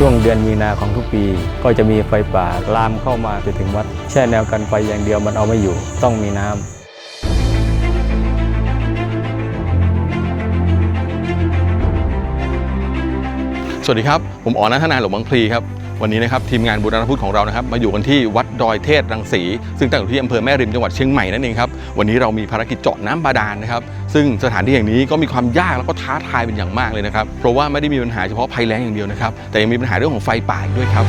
ช่วงเดือนมีนาของทุกปี ก็จะมีไฟป่าลามเข้ามาจนถึงวัด แช่แนวกันไฟอย่างเดียวมันเอาไม่อยู่ ต้องมีน้ำสวัสดีครับ ผมอ๋อนัทนายหลวงบางพลีครับ วันนี้นะครับทีมงานบูรณพุทธของเรานะครับมาอยู่กันที่วัดดอยเทศรังสี ซึ่งตั้งอยู่ที่อำเภอแม่ริมจังหวัดเชียงใหม่นั่นเองครับวันนี้เรามีภารกิจเจาะน้ำบาดาลนะครับซึ่งสถานที่แห่งนี้ก็มีความยากแล้วก็ท้าทายเป็นอย่างมากเลยนะครับเพราะว่าไม่ได้มีปัญหาเฉพาะภัยแล้งอย่างเดียวนะครับแต่ยังมีปัญหาเรื่องของไฟป่าอีกด้วยครับ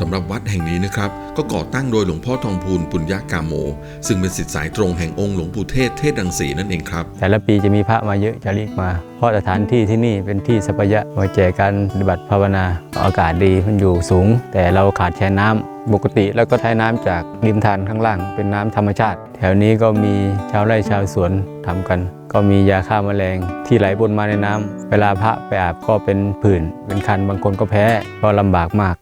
สำหรับวัดแห่งนี้นะครับ ก็ก่อตั้งโดยหลวงพ่อทองพูนปุญญากาโม ซึ่งเป็นศิษย์สายตรงแห่งองค์หลวงปู่เทศเทศรังสีนั่นเองครับ แต่ละปีจะมีพระมาเยอะจะเรียกมา เพราะสถานที่ที่นี่เป็นที่สัปยะไว้แจกการปฏิบัติภาวนาอากาศดีมันอยู่สูง แต่เราขาดแคลนน้ำปกติแล้วก็ใช้น้ำจากริมทานข้างล่าง เป็นน้ำธรรมชาติ แถวนี้ก็มีชาวไร่ชาวสวนทำกัน ก็มียาฆ่าแมลงที่ไหลบนมาในน้ำเวลาพระไปอาบก็เป็นผื่น เป็นคันบางคนก็แพ้ก็ลำบากมาก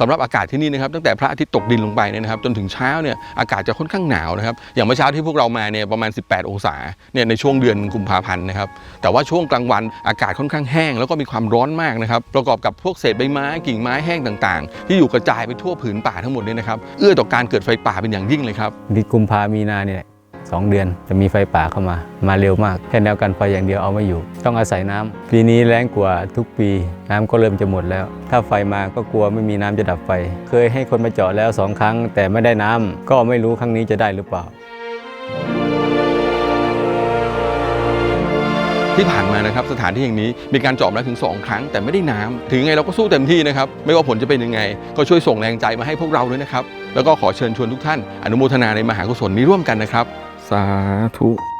สำหรับอากาศที่นี่นะครับตั้งแต่พระอาทิตย์ตกดินลงไปเนี่ยนะครับจนถึงเช้าเนี่ยอากาศจะค่อนข้างหนาวนะครับอย่างเมื่อเช้าที่พวกเรามาเนี่ยประมาณ 18 องศาเนี่ยในช่วงเดือนกุมภาพันธ์นะครับแต่ว่าช่วงกลางวันอากาศค่อนข้างแห้ง แล้วก็มีความร้อนมากนะครับประกอบกับพวกเศษใบไม้กิ่งไม้แห้งต่างๆ ที่อยู่กระจายไปทั่วผืนป่าทั้งหมดเนี่ยนะครับเอื้อต่อการเกิดไฟป่าเป็นอย่างยิ่งเลยครับดิกุมภามีนาเนี่ย สองเดือน จะมีไฟป่าเข้ามา มาเร็วมากแค่แนวกันไฟอย่างเดียวเอาไม่อยู่ ต้องอาศัยน้ำปีนี้แรงกว่าทุกปี น้ำก็เริ่มจะหมดแล้ว ถ้าไฟมาก็กลัวไม่มีน้ำจะดับไฟ เคยให้คนมาเจาะแล้วสองครั้ง แต่ไม่ได้น้ำก็ไม่รู้ครั้งนี้จะได้หรือเปล่า ที่ผ่านมานะครับสถานที่แห่งนี้มีการเจาะมาแล้วถึง 2 ครั้งแต่ไม่ได้น้ำถึงยังไงเราก็สู้เต็มที่นะครับไม่ว่าผลจะเป็นยังไง ก็ช่วยส่งแรงใจมาให้พวกเราด้วยนะครับแล้วก็ขอเชิญชวนทุกท่านอนุโมทนาในมหากุศลนี้ร่วมกันนะครับ สาธุ